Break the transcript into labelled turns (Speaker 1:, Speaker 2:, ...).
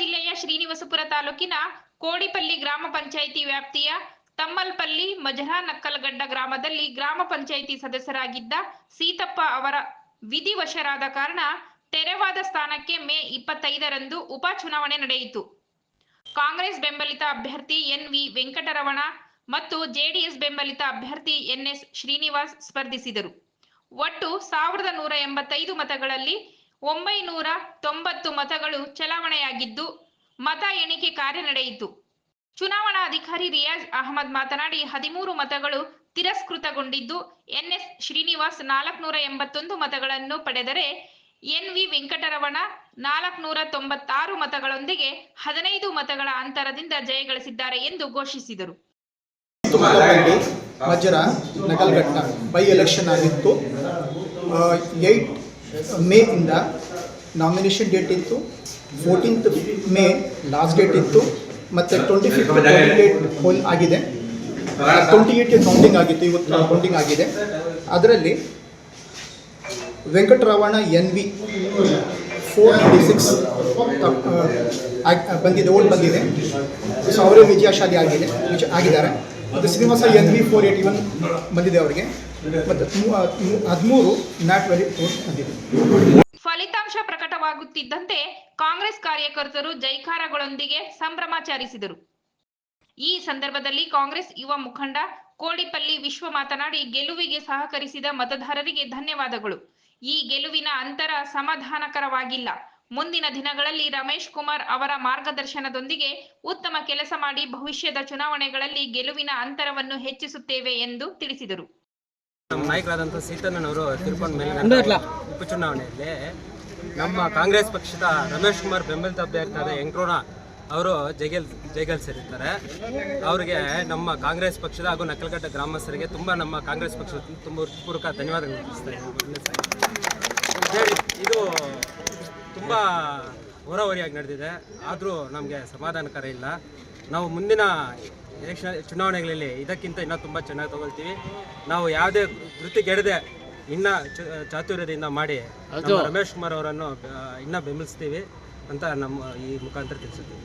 Speaker 1: ಜಿಲ್ಲೆಯ ಶ್ರೀನಿವಾಸಪುರ ತಾಲೂಕಿನ ಕೋಡಿಪಲ್ಲಿ ಗ್ರಾಮ ಪಂಚಾಯಿತಿ ವ್ಯಾಪ್ತಿಯ ತಮ್ಮಲ್ಪಲ್ಲಿ ಮಜರಾ ನಕ್ಕಲಗಡ್ಡ ಗ್ರಾಮದಲ್ಲಿ ಗ್ರಾಮ ಪಂಚಾಯಿತಿ ಸದಸ್ಯರಾಗಿದ್ದ ಸೀತಪ್ಪ ಅವರ ವಿಧಿವಶರಾದ ಕಾರಣ ತೆರೆವಾದ ಸ್ಥಾನಕ್ಕೆ ಮೇ ಇಪ್ಪತ್ತೈದರಂದು ಉಪಚುನಾವಣೆ ನಡೆಯಿತು. ಕಾಂಗ್ರೆಸ್ ಬೆಂಬಲಿತ ಅಭ್ಯರ್ಥಿ ಎನ್ ವಿ ವೆಂಕಟರಮಣ ಮತ್ತು ಜೆಡಿಎಸ್ ಬೆಂಬಲಿತ ಅಭ್ಯರ್ಥಿ ಎನ್ಎಸ್ ಶ್ರೀನಿವಾಸ್ ಸ್ಪರ್ಧಿಸಿದರು. ಒಟ್ಟು ಸಾವಿರದ ನೂರ ಎಂಬತ್ತೈದು ಮತಗಳಲ್ಲಿ ಒಂಬೈನೂರ ತೊಂಬತ್ತು ಮತಗಳು ಚಲಾವಣೆಯಾಗಿದ್ದು ಮತ ಎಣಿಕೆ ಕಾರ್ಯ ನಡೆಯಿತು. ಚುನಾವಣಾಧಿಕಾರಿ ರಿಯಾಜ್ ಅಹಮದ್ ಮಾತನಾಡಿ ಹದಿಮೂರು ಮತಗಳು ತಿರಸ್ಕೃತಗೊಂಡಿದ್ದು ಎನ್ಎಸ್ ಶ್ರೀನಿವಾಸ್ ನಾಲ್ಕುನೂರ ಎಂಬತ್ತೊಂದು ಮತಗಳನ್ನು ಪಡೆದರೆ ಎನ್ವಿ ವೆಂಕಟರಮಣ ನಾಲ್ಕುನೂರ ತೊಂಬತ್ತಾರು ಮತಗಳೊಂದಿಗೆ ಹದಿನೈದು ಮತಗಳ ಅಂತರದಿಂದ ಜಯಗಳಿಸಿದ್ದಾರೆ ಎಂದು ಘೋಷಿಸಿದರು.
Speaker 2: ಮಜರ ನಕಲ್ಘಟ್ಟ ಬೈ ಎಲೆಕ್ಷನ್ ಆಗಿತ್ತು. ಏಯ್ಟ್ ಮೇ ಇಂದ ನಾಮಿನೇಷನ್ ಡೇಟ್ ಇತ್ತು ಫೋರ್ಟೀನ್ತ್ ಮೇ ಲಾಸ್ಟ್ ಡೇಟ್ ಇತ್ತು ಮತ್ತು ಟ್ವೆಂಟಿ ಫಿಫ್ತ್ ಡೇಟ್ ಹೋಲ್ ಆಗಿದೆ. ಟ್ವೆಂಟಿ ಏಯ್ಟ್ ಕೌಂಟಿಂಗ್ ಆಗಿತ್ತು ಇವತ್ತು ಕೌಂಟಿಂಗ್ ಆಗಿದೆ. ಅದರಲ್ಲಿ Venkataramana N V four ninety six ಬಂದಿದೆ ಓಲ್ಡ್ ಬಂದಿದೆ. ಸೊ ಅವರೇ ವಿಜಯಶಾಲಿ ಆಗಿದೆ ವಿಜಯ ಆಗಿದ್ದಾರೆ. ಮತ್ತು Srinivasa N V four eighty one ಬಂದಿದೆ ಅವರಿಗೆ.
Speaker 1: ಫಲಿತಾಂಶ ಪ್ರಕಟವಾಗುತ್ತಿದ್ದಂತೆ ಕಾಂಗ್ರೆಸ್ ಕಾರ್ಯಕರ್ತರು ಜೈಕಾರಗಳೊಂದಿಗೆ ಸಂಭ್ರಮಾಚರಿಸಿದರು ಈ ಸಂದರ್ಭದಲ್ಲಿ ಕಾಂಗ್ರೆಸ್ ಯುವ ಮುಖಂಡ ಕೋಡಿಪಲ್ಲಿ ವಿಶ್ವ ಮಾತನಾಡಿ ಗೆಲುವಿಗೆ ಸಹಕರಿಸಿದ ಮತದಾರರಿಗೆ ಧನ್ಯವಾದಗಳು. ಈ ಗೆಲುವಿನ ಅಂತರ ಸಮಾಧಾನಕರವಾಗಿಲ್ಲ. ಮುಂದಿನ ದಿನಗಳಲ್ಲಿ ರಮೇಶ್ ಕುಮಾರ್ ಅವರ ಮಾರ್ಗದರ್ಶನದೊಂದಿಗೆ ಉತ್ತಮ ಕೆಲಸ ಮಾಡಿ ಭವಿಷ್ಯದ ಚುನಾವಣೆಗಳಲ್ಲಿ ಗೆಲುವಿನ ಅಂತರವನ್ನು ಹೆಚ್ಚಿಸುತ್ತೇವೆ ಎಂದು ತಿಳಿಸಿದರು.
Speaker 3: ನಮ್ಮ ನಾಯಕರಾದಂಥ ಸೀತಣ್ಣನವರು ತಿರುಪತಿ ಮೇಲೆ ಉಪಚುನಾವಣೆಯಲ್ಲಿ ನಮ್ಮ ಕಾಂಗ್ರೆಸ್ ಪಕ್ಷದ ರಮೇಶ್ ಕುಮಾರ್ ಬೆಂಬಲಿತ ಅಭ್ಯರ್ಥಿಯಾದ ವೆಂಕಟರಮಣ ಅವರು ಜೈಗಲ್ ಜೈಗಲ್ ಸೇರಿರ್ತಾರೆ. ಅವರಿಗೆ ನಮ್ಮ ಕಾಂಗ್ರೆಸ್ ಪಕ್ಷದ ಹಾಗೂ ನಕಲಗಡ್ಡ ಗ್ರಾಮಸ್ಥರಿಗೆ ತುಂಬ ನಮ್ಮ ಕಾಂಗ್ರೆಸ್ ಪಕ್ಷದ ತುಂಬ ಪೂರ್ವಕ ಧನ್ಯವಾದಗಳು ಇದು ತುಂಬ ಹೊರವರಿಯಾಗಿ ನಡೆದಿದೆ. ಆದರೂ ನಮಗೆ ಸಮಾಧಾನಕರ ಇಲ್ಲ. ನಾವು ಮುಂದಿನ ಎಲೆಕ್ಷನ್ ಚುನಾವಣೆಗಳಲ್ಲಿ ಇದಕ್ಕಿಂತ ಇನ್ನೂ ತುಂಬ ಚೆನ್ನಾಗಿ ತಗೊಳ್ತೀವಿ. ನಾವು ಯಾವುದೇ ವೃತ್ತಿಗೆಡದೆ ಇನ್ನ ಚಾತುರ್ಯದಿಂದ ಮಾಡಿ ರಮೇಶ್ ಕುಮಾರ್ ಅವರನ್ನು ಇನ್ನ ಇನ್ನೂ ಬೆಂಬಲಿಸ್ತೀವಿ ಅಂತ ನಮ್ಮ ಈ ಮುಖಾಂತರ ತಿಳಿಸುತ್ತೀವಿ.